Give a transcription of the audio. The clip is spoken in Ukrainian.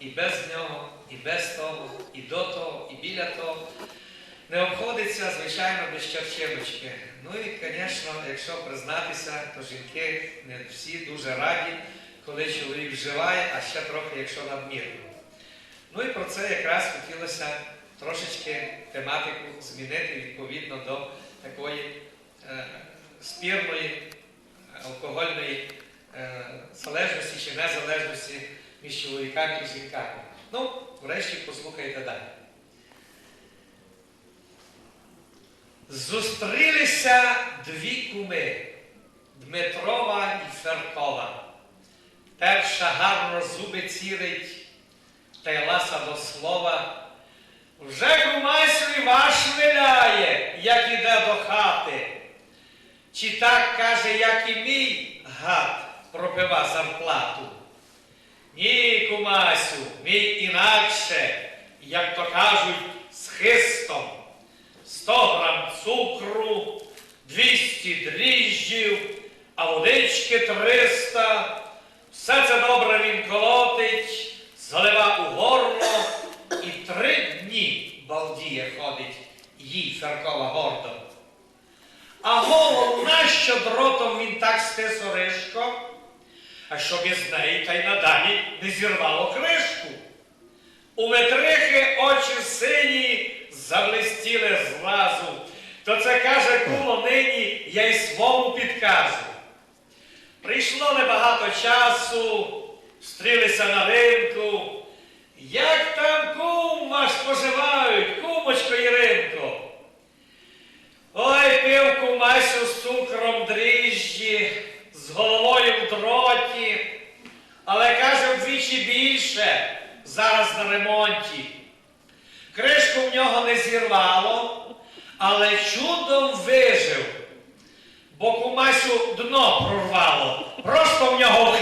і без нього, і без того, і до того, і біля того. Не обходиться, звичайно, без чарчиночки. Ну і, звісно, якщо признатися, то жінки не всі дуже раді, коли чоловік вживає, а ще трохи, якщо надмірно. Ну і про це якраз хотілося трошечки тематику змінити відповідно до такої е, спірної алкогольної е, залежності чи незалежності між чоловіками і жінками. Ну, врешті послухайте далі. Зустрілися дві куми Дмитрова і Феркова. Перша гарно зуби цірить та й ласа до слова. Вже кумасю і ваш виляє, як іде до хати. Чи так каже, як і мій гад пропива зарплату? Ні, кумасю, мій інакше, як то кажуть, з хистом. 100 грам цукру, 200 дріжджів, а водички 300. Все це добре він колотить, залива у горло і три дні балдіє ходить їй Феркова гордо. А голову нащо дротом він так стис оришко, а щоб із неї та й надалі не зірвало кришку. У Метрихи очі сині заблистіли зразу. То це каже куло нині, я й свому підкажу. Прийшло небагато часу, стрілися на ринку. Як там кум ваш поживають, кумочко Іринко? Ой, пив кумасю з цукром дріжджі, з головою в дроті, але каже вдвічі більше, зараз на ремонті. Кришку в нього не зірвало, але чудом вижив, бо кумасю дно прорвало, просто в нього